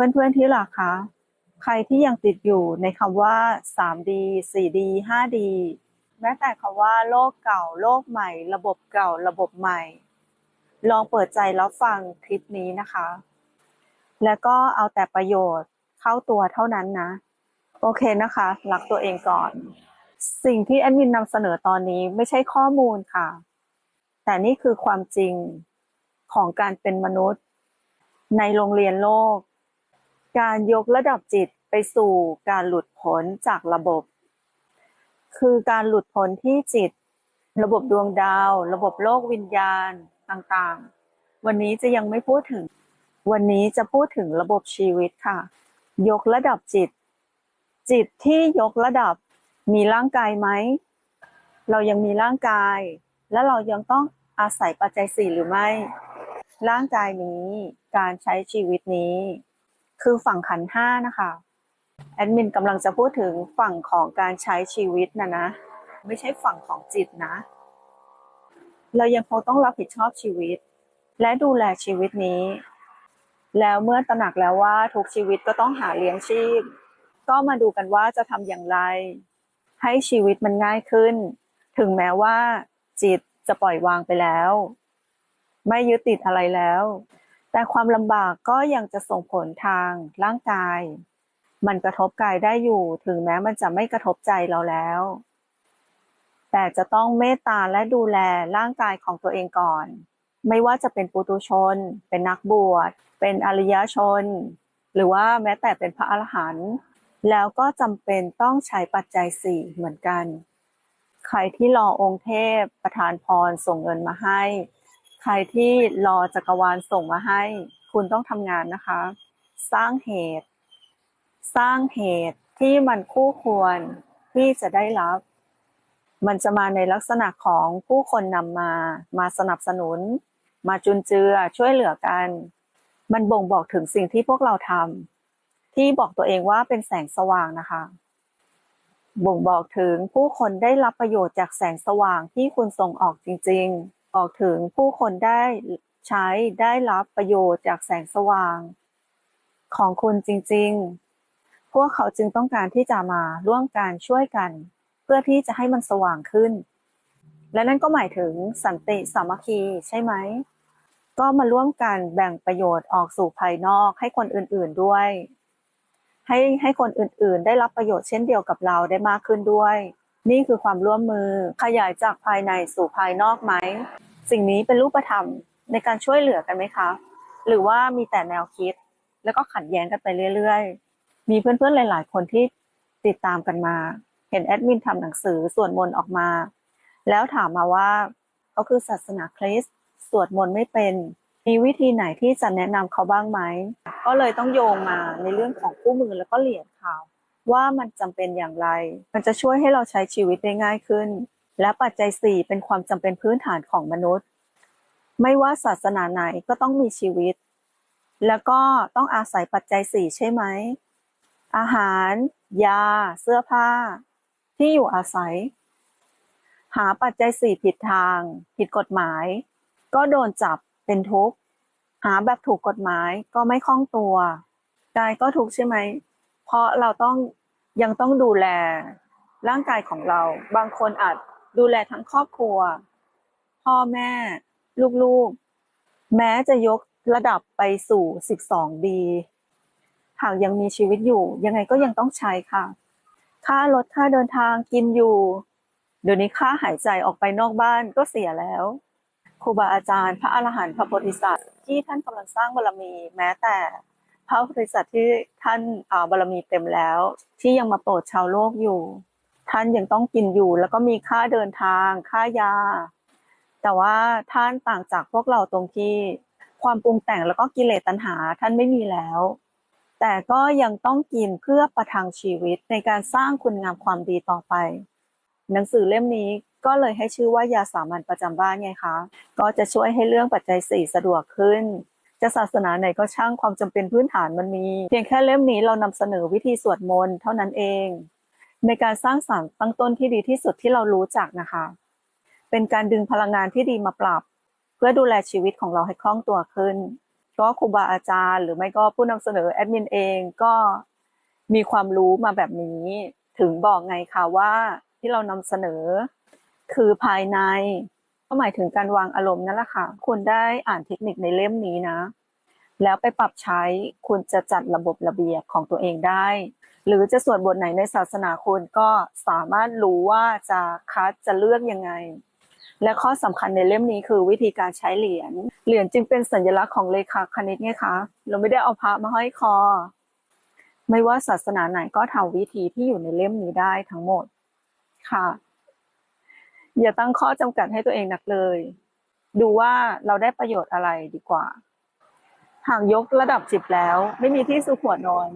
เพื่อนๆที่รักคะใครที่ยังติดอยู่ในคำว่า 3D 4D 5D แม้แต่คำว่าโลกเก่า โลกใหม่ ระบบเก่า ระบบใหม่ ลองเปิดใจรับฟังคลิปนี้นะคะ แล้วก็เอาแต่ประโยชน์เข้าตัวเท่านั้นนะ โอเคนะคะรักตัวเองก่อน สิ่งที่แอดมินนำเสนอตอนนี้ไม่ใช่ข้อมูลค่ะ แต่นี่คือความจริงของการเป็นมนุษย์ ในโรงเรียนโลก การยกระดับจิตไปสู่การหลุดพ้นจากระบบ คือการหลุดพ้นที่จิต ระบบดวงดาว ระบบโลกวิญญาณต่างๆ วันนี้จะยังไม่พูดถึง วันนี้จะพูดถึงระบบชีวิตค่ะ ยกระดับจิต จิตที่ยกระดับมีร่างกายไหม เรายังมีร่างกาย และเรายังต้องอาศัยปัจจัยสี่หรือไม่ ร่างกายนี้การใช้ชีวิตนี้ คือฝั่งขันห้านะคะแอดมินกำลังจะพูดถึงฝั่งของการใช้ชีวิตนะนะ ไม่ใช่ฝั่งของจิตนะ เรายังคงต้องรับผิดชอบชีวิต และดูแลชีวิตนี้ แล้วเมื่อตระหนักแล้วว่าทุกชีวิตก็ต้องหาเลี้ยงชีพ ก็มาดูกันว่าจะทำอย่างไร ให้ชีวิตมันง่ายขึ้น ถึงแม้ว่าจิตจะปล่อยวางไปแล้ว ไม่ยึดติดอะไรแล้ว แต่ความลำบากก็ยังจะส่งผลทางร่างกาย มันกระทบกายได้อยู่ถึงแม้มันจะไม่กระทบใจเราแล้ว แต่จะต้องเมตตาและดูแลร่างกายของตัวเองก่อน ไม่ว่าจะเป็นปุตุชน เป็นนักบวช เป็นอริยชน หรือว่าแม้แต่เป็นพระอรหันต์ แล้วก็จำเป็นต้องใช้ปัจจัยสี่เหมือนกัน ใครที่รอองค์เทพประทานพรส่งเงินมาให้ ใครที่รอจักรวาลส่งมาให้ คุณต้องทำงานนะคะ สร้างเหตุ สร้างเหตุที่มันคู่ควรที่จะได้รับ มันจะมาในลักษณะของผู้คนนำมา มาสนับสนุน มาจุนเจือช่วยเหลือกัน มันบ่งบอกถึงสิ่งที่พวกเราทำที่บอกตัวเองว่าเป็นแสงสว่างนะคะ บ่งบอกถึงผู้คนได้รับประโยชน์จากแสงสว่างที่คุณส่งออกจริง ๆ อกถึงผู้คนได้ใช้ได้รับประโยชน์จากแสงสว่าง ของคุณจริง ๆ พวกเขาจึงต้องการที่จะมาร่วมกันช่วยกัน เพื่อที่จะให้มันสว่างขึ้น และนั่นก็หมายถึงสันติสามัคคีใช่ไหม ก็มาร่วมกันแบ่งประโยชน์ออกสู่ภายนอกให้คนอื่นๆด้วย ให้ให้คนอื่นๆ ได้รับประโยชน์เช่นเดียวกับเราได้มากขึ้นด้วย นี่คือความร่วมมือขยายจากภายในสู่ภายนอกไหม สิ่งนี้เป็นรูปธรรมในการช่วยเหลือกันไหมคะ หรือว่ามีแต่แนวคิด แล้วก็ขัดแย้งกันไปเรื่อยๆ มีเพื่อนๆหลาย ๆ คนที่ติดตามกันมา เห็นแอดมินทำหนังสือสวดมนต์ออกมา แล้วถามมาว่าเขาคือศาสนาคริสต์สวดมนต์ไม่เป็น มีวิธีไหนที่จะแนะนำเขาบ้างไหม ก็เลยต้องโยงมาในเรื่องของคู่มือแล้วก็เหรียญข่าว ว่ามันจำเป็นอย่างไร มันจะช่วยให้เราใช้ชีวิตได้ง่ายขึ้น และปัจจัยสี่เป็นความจำเป็นพื้นฐานของมนุษย์ ไม่ว่าศาสนาไหนก็ต้องมีชีวิต แล้วก็ต้องอาศัยปัจจัยสี่ใช่ไหม อาหาร ยา เสื้อผ้า ที่อยู่อาศัย หาปัจจัยสี่ผิดทาง ผิดกฎหมาย ก็โดนจับเป็นทุกข์ หาแบบถูกกฎหมายก็ไม่คล่องตัวกายก็ทุกข์ใช่ไหม เพราะเราต้องยังต้องดูแลร่างกายของเรา บางคนอาจดูแลทั้งครอบครัว พ่อแม่ ลูกๆ แม้จะยกระดับไปสู่ 12ดีหากยังมีชีวิตอยู่ ยังไงก็ยังต้องใช้ค่ะ ค่ารถค่าเดินทางกินอยู่ เดี๋ยวนี้ค่าหายใจออกไปนอกบ้านก็เสียแล้วครูบาอาจารย์ พระอรหันต์พระโพธิสัตว์ที่ท่านกำลังสร้างบารมีแม้แต่ พระโพธิสัตว์ที่ท่านบารมีเต็มแล้ว ที่ยังมาโปรดชาวโลกอยู่ ท่านยังต้องกินอยู่ แล้วก็มีค่าเดินทางค่ายา แต่ว่าท่านต่างจากพวกเราตรงที่ความปรุงแต่งแล้วก็กิเลสตัณหาท่านไม่มีแล้ว แต่ก็ยังต้องกินเพื่อประทังชีวิตในการสร้างคุณงามความดีต่อไป หนังสือเล่มนี้ก็เลยให้ชื่อว่ายาสามัญประจำบ้านไงคะ ก็จะช่วยให้เรื่องปัจจัยสี่สะดวกขึ้น จะศาสนาไหนก็ช่างความจำเป็นพื้นฐานมันมี เพียงแค่เล่มนี้เรานำเสนอวิธีสวดมนต์เท่านั้นเอง ในการสร้างสรรค์ตั้งต้นที่ดีที่สุดที่เรารู้จักนะคะ เป็นการดึงพลังงานที่ดีมาปรับ เพื่อดูแลชีวิตของเราให้คล่องตัวขึ้นก็ครูบาอาจารย์ หรือไม่ก็ผู้นำเสนอแอดมินเองก็มีความรู้มาแบบนี้ ถึงบอกไงคะว่าที่เรานำเสนอคือภายใน ก็หมายถึงการวางอารมณ์นั่นแหละค่ะ คุณได้อ่านเทคนิคในเล่มนี้นะ แล้วไปปรับใช้ คุณจะจัดระบบระเบียบของตัวเองได้ หรือจะสวดบทไหนในศาสนาคุณก็สามารถรู้ว่าจะคัดจะเลือกยังไง และข้อสำคัญในเล่มนี้คือวิธีการใช้เหรียญ เหรียญจึงเป็นสัญลักษณ์ของเลขาคณิตไงคะ เราไม่ได้เอาพระมาห้อยคอ ไม่ว่าศาสนาไหนก็ทำวิธีที่อยู่ในเล่มนี้ได้ทั้งหมดค่ะ อย่าตั้งข้อจำกัดให้ตัวเองนักเลย ดูว่าเราได้ประโยชน์อะไรดีกว่า หากยกระดับจิตแล้ว ไม่มีที่สุขหัวนอน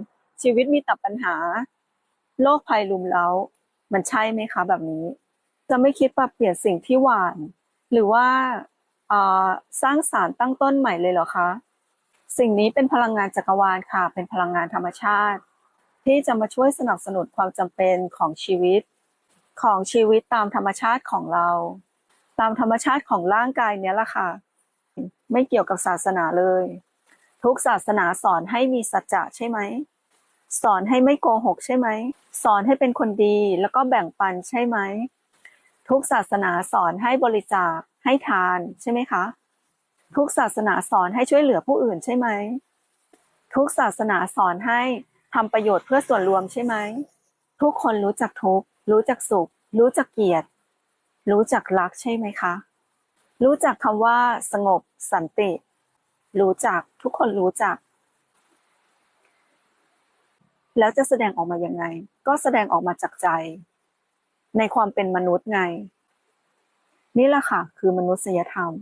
ชีวิตมีแต่ปัญหา โลกภัยลุมเล้า มันใช่ไหมคะแบบนี้ จะไม่คิดปรับเปลี่ยนสิ่งที่หวาน หรือว่าสร้างสารตั้งต้นใหม่เลยเหรอคะ สิ่งนี้เป็นพลังงานจักรวาลค่ะ เป็นพลังงานธรรมชาติ ที่จะมาช่วยสนับสนุนความจำเป็นของชีวิต ของชีวิตตามธรรมชาติของเรา ตามธรรมชาติของร่างกายเนี้ยแหละค่ะ ไม่เกี่ยวกับศาสนาเลย ทุกศาสนาสอนให้มีสัจจะใช่ไหม สอนให้ไม่โกหกใช่ไหม สอนให้เป็นคนดีแล้วก็แบ่งปันใช่ไหม ทุกศาสนาสอนให้บริจาคให้ทานใช่ไหมคะ ทุกศาสนาสอนให้ช่วยเหลือผู้อื่นใช่ไหม ทุกศาสนาสอนให้ทำประโยชน์เพื่อส่วนรวมใช่ไหม ทุกคนรู้จักทุก รู้จักสุข รู้จักเกียรติ รู้จักรักใช่ไหมคะ รู้จักคำว่า สงบ สันติ รู้จักทุกคนรู้จัก แล้วจะแสดงออกมายังไง ก็แสดงออกมาจากใจ ในความเป็นมนุษย์ไง นี่แหละค่ะ คือมนุษยธรรม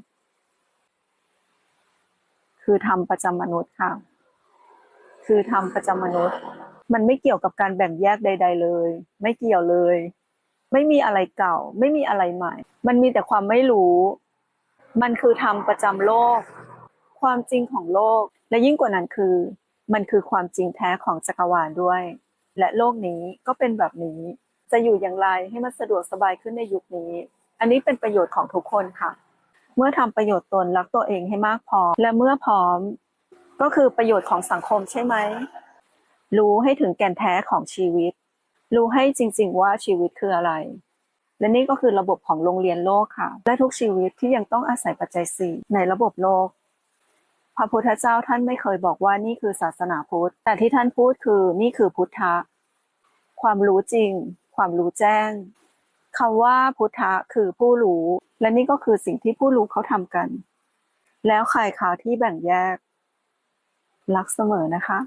คือธรรมประจำมนุษย์ค่ะ คือธรรมประจำมนุษย์ มันไม่เกี่ยวกับการแบ่งแยกใด ๆ เลย ไม่เกี่ยวเลย ไม่มีอะไรเก่า ไม่มีอะไรใหม่ มันมีแต่ความไม่รู้ มันคือธรรมประจำโลก ความจริงของโลก และยิ่งกว่านั้นคือ มันคือความจริงแท้ของจักรวาลด้วย และโลกนี้ก็เป็นแบบนี้ จะอยู่อย่างไรให้มันสะดวกสบายขึ้นในยุคนี้ อันนี้เป็นประโยชน์ของทุกคนค่ะ เมื่อทำประโยชน์ตนรักตัวเองให้มากพอ และเมื่อพร้อม ก็คือประโยชน์ของสังคมใช่ไหม รู้ให้ถึงแก่นแท้ของชีวิต รู้ให้จริง ๆ ว่าชีวิตคืออะไร และนี่ก็คือระบบของโรงเรียนโลกค่ะ และทุกชีวิตที่ยังต้องอาศัยปัจจัยสี่ในระบบโลก พระพุทธเจ้าท่านไม่เคยบอกว่านี่คือศาสนาพุทธ แต่ที่ท่านพูดคือนี่คือพุทธะ ความรู้จริง ความรู้แจ้งคำว่าพุทธะคือผู้รู้ และนี่ก็คือสิ่งที่ผู้รู้เขาทำกัน แล้วใครคะที่แบ่งแยก รักเสมอนะคะ